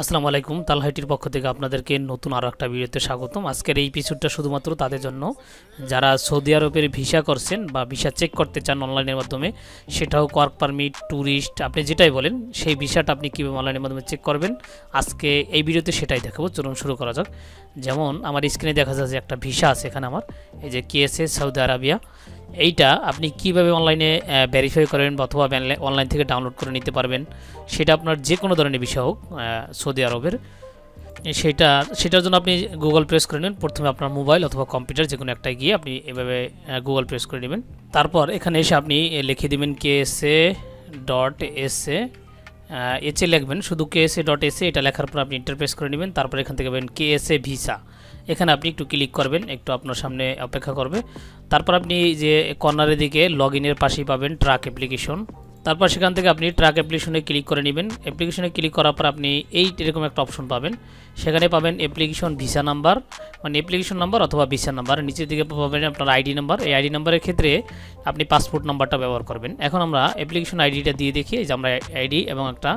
আসসালামু আলাইকুম, তালহাইটির পক্ষ থেকে আপনাদেরকে নতুন আরও একটা ভিডিওতে স্বাগতম। আজকের এই এপিসোডটা শুধুমাত্র তাদের জন্য। যারা সৌদি আরবের ভিসা করছেন বা ভিসা চেক করতে চান অনলাইনের মাধ্যমে, সেটাও ওয়ার্ক পারমিট ট্যুরিস্ট আপনি যেটাই বলেন, সেই ভিসাটা আপনি কীভাবে অনলাইনের মাধ্যমে চেক করবেন? আজকে এই ভিডিওতে সেটাই দেখাবো, চলুন শুরু করা যাক। যেমন, আমার স্ক্রিনে দেখা যাচ্ছে একটা ভিসা আছে এখানে আমার, এই যে কেএসএ সৌদি আরাবিয়া এইটা আপনি কীভাবে অনলাইনে ভেরিফাই করেন অথবা অনলাইন থেকে ডাউনলোড করে নিতে পারবেন, সেটা আপনার যে কোনো ধরনের বিষয় হোক সৌদি আরবের। সেটা, সেটার জন্য আপনি গুগল প্রেস করে নেন। প্রথমে আপনার মোবাইল অথবা কম্পিউটার যে কোনো একটায় গিয়ে আপনি এভাবে গুগল প্রেস করে নেবেন। তারপর এখানে এসে আপনি লিখে দেবেন K S A dot S A এচে লিখবেন, শুধু কে এস এ ডট এসে এটা লেখার পর আপনি ইন্টারপ্রেস করে নেবেন, তারপর এখান থেকে পাবেন কেএসএ এস ভিসা। এখানে আপনি একটু ক্লিক করবেন, একটু আপনার সামনে অপেক্ষা করবে। তারপর আপনি যে কর্নারের দিকে লগ ইনের পাশেই পাবেন ট্রাক অ্যাপ্লিকেশন তারপর সেখান থেকে আপনি ট্রাক অ্যাপ্লিকেশনে ক্লিক করে নেবেন। অ্যাপ্লিকেশনে ক্লিক করার পর আপনি এই এরকম একটা অপশন পাবেন। সেখানে পাবেন অ্যাপ্লিকেশন ভিসা নাম্বার মানে অ্যাপ্লিকেশন নাম্বার অথবা ভিসা নাম্বার নিচের দিকে পাবেন আপনার আইডি নাম্বার এই আইডি নাম্বারের ক্ষেত্রে আপনি পাসপোর্ট নাম্বারটা ব্যবহার করবেন। এখন আমরা অ্যাপ্লিকেশন আইডিটা দিয়ে দেখি। যে আমরা আইডি এবং একটা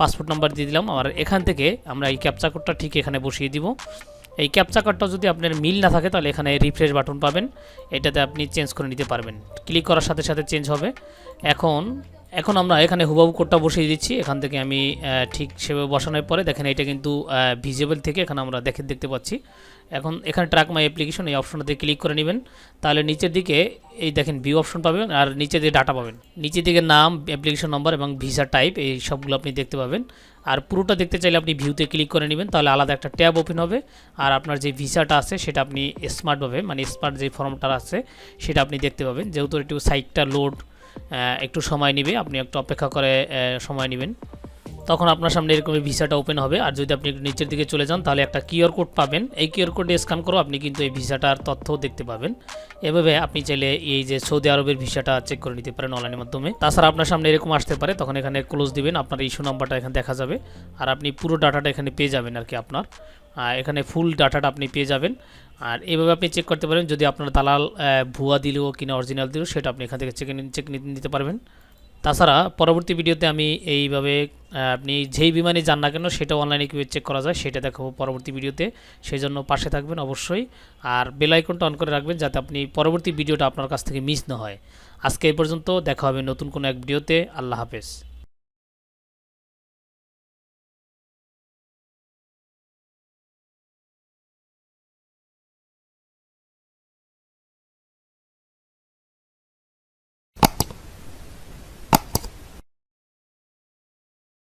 পাসপোর্ট নাম্বার দিয়ে দিলাম। আর এখান থেকে আমরা এই ক্যাপচা কোডটা ঠিক এখানে বসিয়ে দিব। এই ক্যাপচা কার্ডটা যদি আপনার মিল না থাকে, তাহলে এখানে রিফ্রেশ বাটন পাবেন। এটাতে আপনি চেঞ্জ করে নিতে পারবেন। ক্লিক করার সাথে সাথে চেঞ্জ হবে। এখন এখন আমরা এখানে হুবাবু কোডটা বসিয়ে দিচ্ছি। এখান থেকে আমি ঠিক সেভাবে বসানোর পরে দেখেন এটা কিন্তু ভিজিবল থেকে এখানে আমরা দেখে, দেখতে পাচ্ছি। এখন এখানে ট্র্যাক মাই অ্যাপ্লিকেশন এই অপশনটাতে ক্লিক করে নেবেন। তাহলে নিচের দিকে এই দেখেন ভিউ অপশন পাবেন আর নিচে দিয়ে ডাটা পাবেন। নিচের দিকে নাম অ্যাপ্লিকেশন নম্বর এবং ভিসা টাইপ এই সবগুলো আপনি দেখতে পাবেন। আর পুরোটা দেখতে চাইলে আপনি ভিউতে ক্লিক করে নেবেন, তাহলে আলাদা একটা ট্যাব ওপেন হবে। আর আপনার যে ভিসাটা আছে সেটা আপনি স্মার্টভাবে মানে স্মার্ট যে ফর্মটা আছে সেটা আপনি দেখতে পাবেন। যেহেতু একটু সাইটটা লোড একটু সময় নেবে। আপনি একটু অপেক্ষা করে সময় নেবেন। তখন আপনার সামনে এরকম ভিসাটা ওপেন হবে। আর যদি আপনি নিচের দিকে চলে যান, তাহলে একটা কিউআর কোড পাবেন। এই কিউআর কোডে স্ক্যান করো, আপনি কিন্তু এই ভিসাটার তথ্য দেখতে পাবেন। এভাবে আপনি চাইলে এই যে সৌদি আরবের ভিসাটা চেক করে নিতে পারেন অনলাইনের মাধ্যমে। তাছাড়া আপনার সামনে এরকম আসতে পারে, তখন এখানে ক্লোজ দিবেন, আপনার ইস্যু নাম্বারটা এখানে দেখা যাবে। আর আপনি পুরো ডাটাটা এখানে পেয়ে যাবেন আর কি আপনার। এখানে ফুল ডাটাটা আপনি পেয়ে যাবেন। আর এভাবে আপনি চেক করতে পারেন, যদি আপনার দালাল ভুয়া দিলেও কিনা অরিজিনাল দিলেও, সেটা আপনি এখান থেকে চেক চেক নিতে পারবেন। তাছাড়া পরবর্তী ভিডিওতে আমি এইভাবে আপনি যেই বিমানে যান না কেন সেটা অনলাইনে কীভাবে চেক করা যায়, সেটা দেখাবো পরবর্তী ভিডিওতে। সেই জন্য পাশে থাকবেন অবশ্যই। আর বেল আইকনটা অন করে রাখবেন যাতে আপনি পরবর্তী ভিডিওটা আপনার কাছ থেকে মিস না হয়। আজকে এই পর্যন্ত, দেখা হবে নতুন কোনো এক ভিডিওতে। আল্লাহ হাফেজ।